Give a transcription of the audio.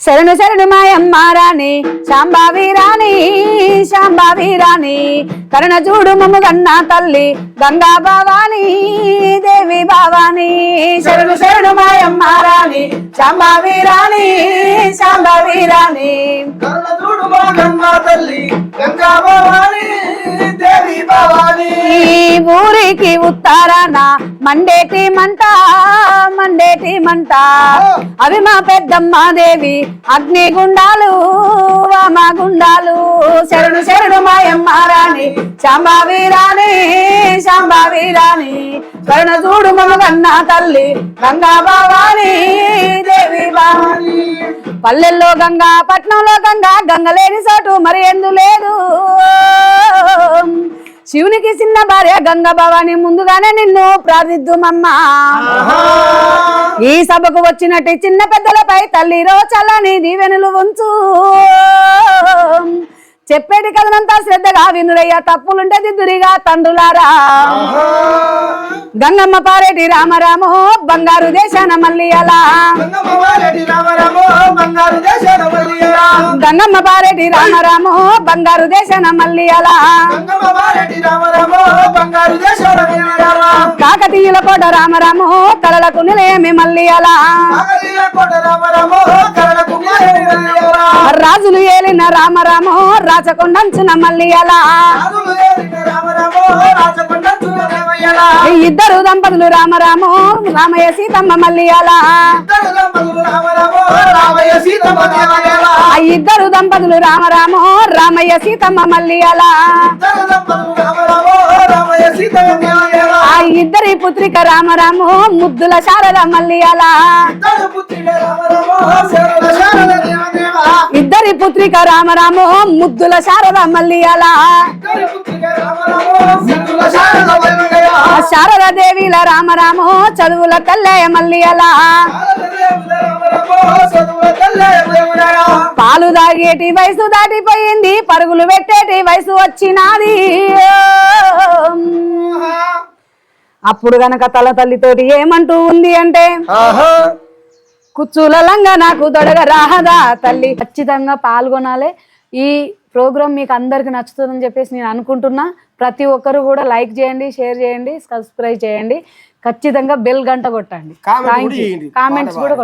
శరణు శరణు మాయమ్మ రాణి శాంబావి రాణి శాంబావి రాణి కరుణ చూడు మమ్మ గన్నా తల్లి గంగా భవాని దేవి భవాని. శరణు శరణు మాయమ్మ రాణి శాంబావి రాణి శాంబావి రాణి కరుణ చూడు మమ్మ గంగ తల్లి గంగా భవాని. ఊరికి ఉత్తరాన మండేటి మంట మండేటి మంట అవి మా పెద్దమ్మ దేవి అగ్ని గుండాలు వామ గుండాలు. శరణు శరణు మాయమ్మ రాణి శాంబావి రాణి శాంబావి రాణి కరుణ చూడు మమ కన్నా తల్లి గంగా భవాని దేవి భవాని. పల్లెల్లో గంగా పట్నంలో గంగా గంగ లేని చోటు మరి ఎందు లేదు శివునికి చిన్న భార్య గంగ భవాని ముందుగానే నిన్ను ప్రార్థిద్దుమమ్మా. ఈ సభకు వచ్చినట్టు చిన్న పెద్దలపై తల్లి చల్లని దీవెనలు ఉంచు. చెప్పేటి కథనంతా శ్రద్ధగా వినురయ్య తప్పులుంటే దిద్దురిగా తండ్రులారా. గంగమ్మ పారేటి రామరామో బంగారు దేశాన మళ్ళీ అలా. గంగమ్మ వారెడ్డి రామరామో బంగారు దేశాన మళ్ళీ అలా. కాకతీయుల కోట రామరామో కలలకు నిలయమే మళ్ళీ అలా. రాజులు ఏలిన రామరామో రాచకొండంచున మళ్ళీ అలా. ఇద్దరు దంపతులు రామరామో రామయ్య సీతమ్మ మళ్ళీ అలా. ఇద్దరు దంపతులు రామరామో రామయ్య సీతమ్మ మళ్ళీ అలా. ఆ ఇద్దరి పుత్రిక రామరామో ముద్దుల శారద మళ్ళీ అలా. ఇద్దరి పుత్రిక రామరామో ముద్దుల శారద మళ్ళీ అలా. పుత్రుల రామరామో చదువుల కల్లయ్య మళ్ళీ అలా పాలు దాగేటి వయసు దాటిపోయింది పరుగులు పెట్టేటి వయసు వచ్చినాది. అప్పుడు గనక తల తల్లితోటి ఏమంటూ ఉంది అంటే కుచ్చుల లంగా నాకు దొడగ రాహదా తల్లి. ఖచ్చితంగా పాల్గొనాలి. ఈ ప్రోగ్రామ్ మీకు అందరికి నచ్చుతుందని చెప్పేసి నేను అనుకుంటున్నా. ప్రతి ఒక్కరు కూడా లైక్ చేయండి షేర్ చేయండి సబ్స్క్రైబ్ చేయండి. ఖచ్చితంగా బెల్ గంట కొట్టండి. కామెంట్స్ కూడా